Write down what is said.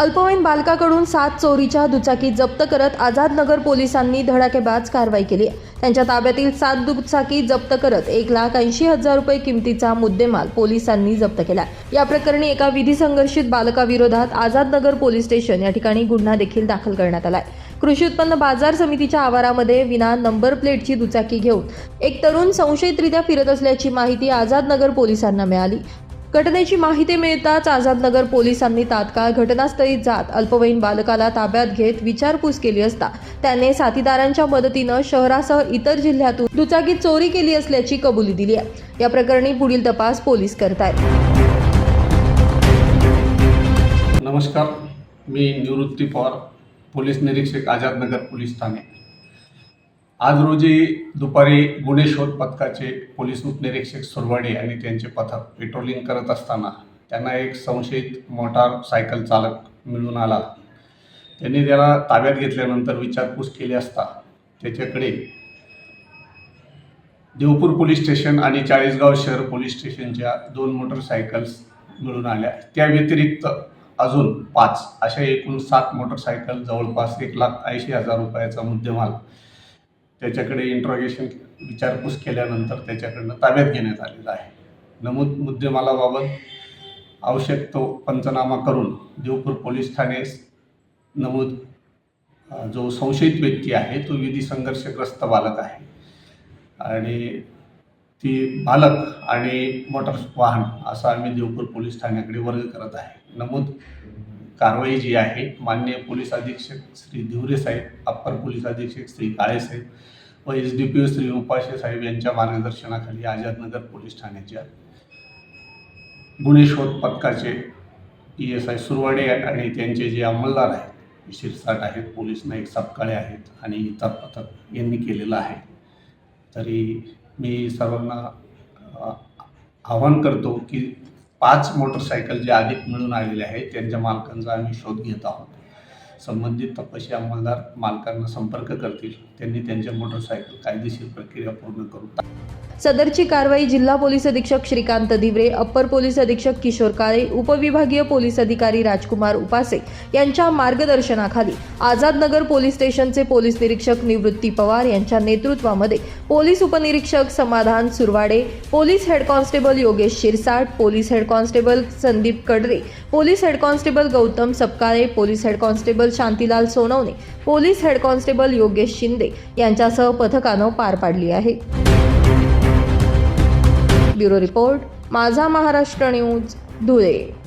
अल्पवयीन बालकाकडून सात चोरीच्या दुचाकी जप्त करत आझादनगर पोलिसांनी धडाकेबाज कारवाई केली. आहे त्यांच्या ताब्यातील सात दुचाकी जप्त करत एक लाख ऐंशी हजार रुपये किमतीचा मुद्देमाल पोलिसांनी जप्त केला. या प्रकरणी एका विधी संघर्षित बालकाविरोधात आझादनगर पोलीस स्टेशन या ठिकाणी गुन्हा देखील दाखल करण्यात आलाय. कृषी उत्पन्न बाजार समितीच्या आवारामध्ये विना नंबर प्लेटची दुचाकी घेऊन एक तरुण संशयितरित्या फिरत असल्याची माहिती आझादनगर पोलिसांना मिळाली. घटनेची माहिती मिळताच आझादनगर पोलिसांनी तात्काळ घटनास्थळी जात अल्पवयीन बालकाला ताब्यात घेत विचारपूस केली असता. त्याने साथीदारांच्या मदतीनं शहरासह इतर जिल्ह्यातून दुचाकी चोरी केली असल्याची कबुली दिली आहे. या प्रकरणी पुढील तपास पोलीस करतायत. नमस्कार. मी निवृत्ती पवार पोलीस निरीक्षक आझादनगर पोलीस ठाणे. आज रोजी दुपारी गुन्हे शोध पथकाचे पोलीस उपनिरीक्षक सुरवाडे आणि त्यांचे पथक पेट्रोलिंग करत असताना त्यांना एक संशयित मोटार सायकल चालक मिळून आला. त्यांनी त्याला ताब्यात घेतल्यानंतर विचारपूस केली असता त्याच्याकडे देवपूर पोलीस स्टेशन आणि चाळीसगाव शहर पोलीस स्टेशनच्या दोन मोटरसायकल्स मिळून आल्या. त्या व्यतिरिक्त अजून पाच अशा एकूण सात मोटरसायकल जवळपास एक लाख ऐंशी हजार रुपयाचा मुद्देमाल त्याच्याकडे इंट्रॉगेशन विचारपूस केल्यानंतर त्याच्याकडनं ताब्यात घेण्यात आलेला आहे. नमूद मुद्देमालाबाबत आवश्यक तो पंचनामा करून देवपूर पोलीस ठाणे नमूद जो संशयित व्यक्ती आहे तो विधी संघर्षग्रस्त बालक आहे. आणि ती बालक आणि मोटर वाहन असं आम्ही देवपूर पोलीस ठाण्याकडे वर्ग करत आहे. नमूद कारवाई जी आहे माननीय पोलीस अधीक्षक श्री धिवरे साहेब अप्पर पोलीस अधीक्षक श्री काळे साहेब व S D P O Shri Upashe साहेब यांच्या मार्गदर्शनाखाली आझादनगर पोलीस ठाण्याच्या गुन्हे शोध पथकाचे पी एस आय सुरवाडे आणि त्यांचे जे अंमलदार आहेत शिरसाट आहेत पोलीस नाईक सपकाळे आहेत आणि इतर पथक यांनी केलेलं आहे. तरी मी सर्वांना आवाहन करतो की पाच मोटरसायकल जे अधिक मिळून आलेले आहेत त्यांच्या मालकांचा आम्ही शोध घेत आहोत. संबंधित तपशी अंमलदार मालकांना संपर्क करतील. त्यांनी त्यांच्या मोटरसायकल कायदेशीर प्रक्रिया पूर्ण करून सदरची कारवाई जिल्हा पोलीस अधीक्षक श्रीकांत धिवरे अप्पर पोलीस अधीक्षक किशोर काळे उपविभागीय पोलीस अधिकारी राजकुमार उपासे यांच्या मार्गदर्शनाखाली आझादनगर पोलीस स्टेशनचे पोलीस निरीक्षक निवृत्ती पवार यांच्या नेतृत्वामध्ये पोलीस उपनिरीक्षक Samadhan Surwade police head constable Yogesh Shirsat police head constable Sandeep Kadre police head constable Gautam Sapkale police head constable Shantilal Sonawane police head constable Yogesh Shinde यांच्यासह पथकानं पार पाडली आहे. ब्युरो रिपोर्ट माझा Maharashtra news Dhule.